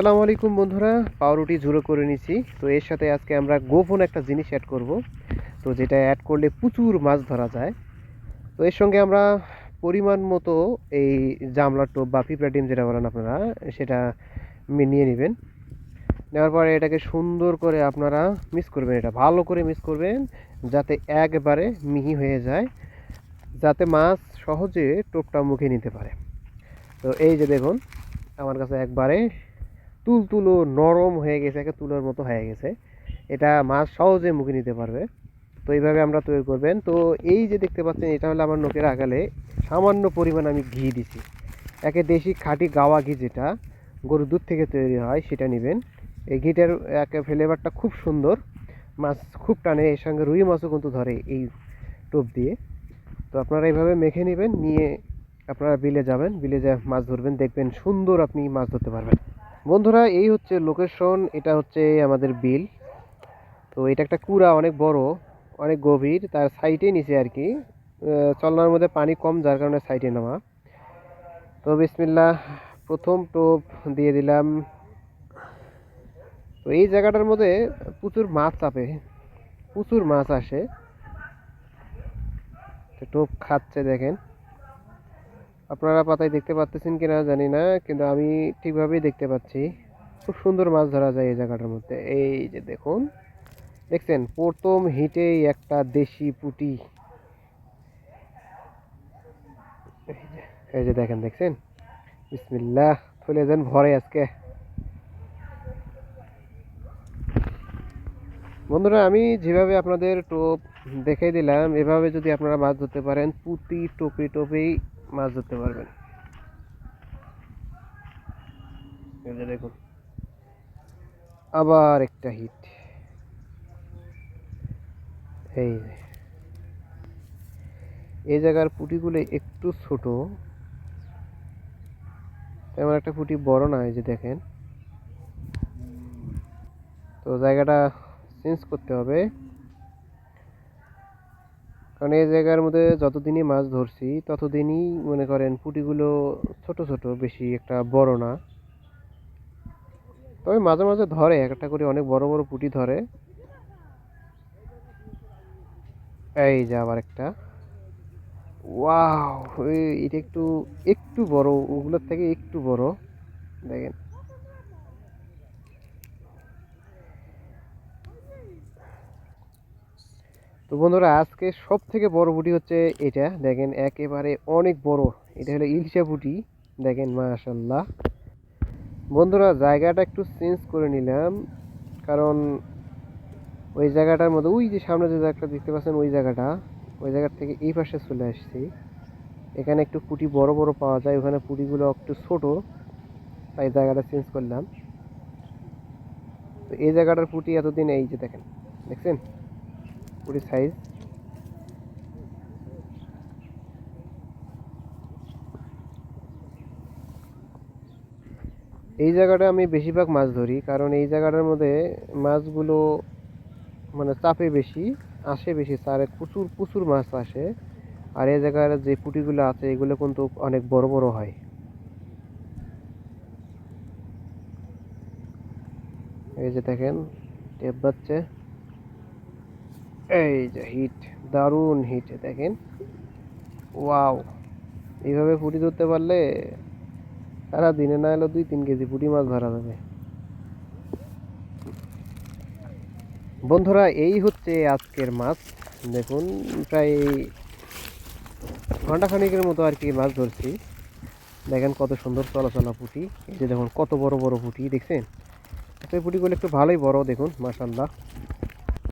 আসসালামু আলাইকুম বন্ধুরা, পাউরুটি ঝুড়ো করে নিছি। তো এর সাথে আজকে আমরা গোপন একটা জিনিস অ্যাড করব। তো যেটা অ্যাড করলে প্রচুর মাছ ধরা যায়। তো এর সঙ্গে আমরা পরিমাণ মতো এই জামলার টোপ বা পিঁপড়া ডিম যেটা বলেন আপনারা, সেটা নিয়ে নেবেন। নেওয়ার পরে এটাকে সুন্দর করে আপনারা মিক্স করবেন, এটা ভালো করে মিক্স করবেন, যাতে একবারে মিহি হয়ে যায়, যাতে মাছ সহজে টোপটা মুখে নিতে পারে। তো এই যে দেখুন, আমার কাছে একবারে তুল তুলো নরম হয়ে গেছে, একে তুলোর মতো হয়ে গেছে। এটা মাছ সহজে মুখে নিতে পারবে। তো এইভাবে আমরা তৈরি করবেন। তো এই যে দেখতে পাচ্ছেন, এটা হলো আমার নখের আগালে। সামান্য পরিমাণ আমি ঘি দিছি। একে দেশি খাঁটি গাওয়া ঘি যেটা, গরুর দুধ থেকে তৈরি হয়, সেটা নেবেন। এই ঘিটার একে ফ্লেভারটা খুব সুন্দর। মাছ খুব টানে, এর সঙ্গে রুই মাছও কিন্তু ধরে এই টোপ দিয়ে। তো আপনারা এইভাবে মেখে নেবেন, নিয়ে আপনারা বিলে যাবেন, বিলে যা মাছ ধরবেন, দেখবেন সুন্দর আপনি মাছ ধরতে পারবেন। বন্ধুরা, এই হচ্ছে লোকেশন এটা হচ্ছে আমাদের বিল। তো এটা একটা কুড়া, অনেক বড়, অনেক গভীর, তার সাইডে নিচে আর কি। চলনার মধ্যে পানি কম, যার কারণে সাইডে নেওয়া তো বিসমিল্লা প্রথম টোপ দিয়ে দিলাম। তো এই জায়গাটার মধ্যে প্রচুর মাছ চাপে, প্রচুর মাছ আসে। তো টোপ খাচ্ছে, দেখেন। আপনারা পাতায় দেখতে পাচ্ছেন কিনা জানি না, কিন্তু আমি ঠিকভাবেই দেখতে পাচ্ছি। খুব সুন্দর মাছ ধরা যায় এই জায়গাটার মধ্যে। এই যে দেখুন, দেখছেন? প্রথম হিটেই একটা দেশি পুঁটি। এই যে- দেখেন, দেখছেন? বিসমিল্লাহ চলে যান ভরে আজকে। বন্ধুরা, আমি যেভাবে আপনাদের টোপ দেখাই দিলাম, এভাবে যদি আপনারা মাছ ধরতে পারেন, পুঁতি, টোপে, টোপেই মাছ ধরতে পারবেন। দেখুন। আবার একটা হিট এই এই জায়গার পুঁটিগুলো একটু ছোট। তেমন একটা পুঁটি বড় না, এই যে দেখেন। তো জায়গাটা চেঞ্জ করতে হবে। কারণ এই জায়গার মধ্যে যতদিনই মাছ ধরছি, ততদিনই মনে করেন পুঁটিগুলো ছোট ছোট, বেশি একটা বড় না। তবে মাঝে মাঝে ধরে, একটা করে অনেক বড় বড় পুঁটি ধরে। এই যে আবার একটা। ওয়াও এটা একটু একটু বড়, ওগুলোর থেকে একটু বড়। দেখেন। তো বন্ধুরা, আজকে সব থেকে বড় বুটি হচ্ছে এটা। দেখেন, একেবারে অনেক বড়। এটা হলো ইলশা বুটি। দেখেন মাশাল্লাহ বন্ধুরা, জায়গাটা একটু চেঞ্জ করে নিলাম। কারণ ওই জায়গাটার মধ্যে, ওই যে সামনে যে জায়গাটা দেখতে পাচ্ছেন, ওই জায়গাটা, ওই জায়গার থেকে এই পাশে চলে আসছি। এখানে একটু পুঁটি বড় বড় পাওয়া যায়, ওখানে পুঁটিগুলো একটু ছোট। তাই জায়গাটা চেঞ্জ করলাম। তো এই জায়গাটার পুঁটি এতদিন এই যে দেখেন, দেখছেন? পুরি সাইজ। এই জায়গাটা আমি বেশিরভাগ মাছ ধরি, কারণ এই জায়গাটার মধ্যে মাছগুলো মানে চাপে বেশি, আসে বেশি চারে প্রচুর প্রচুর মাছ আসে। আর এই জায়গার যে পুঁটিগুলো আছে, এগুলো কিন্তু অনেক বড় বড় হয়। এই যে দেখেন, টেপ বাচ্ছে এই যে হিট, দারুণ হিট, দেখেন। ওয়াও, এইভাবে পুঁটি ধরতে পারলে সারা দিনে না এলো দুই তিন কেজি পুঁটি মাছ ধরা যাবে। বন্ধুরা, এই হচ্ছে আজকের মাছ। দেখুন, প্রায় ঘণ্টা খানিকের মতো আর কি মাছ ধরছি। দেখেন কত সুন্দর চলাচলা পুঁটি। এই যে দেখুন, কত বড় বড় পুঁটি, দেখছেন? এই পুঁটিগুলো একটু ভালোই বড়, দেখুন মাশাল্লাহ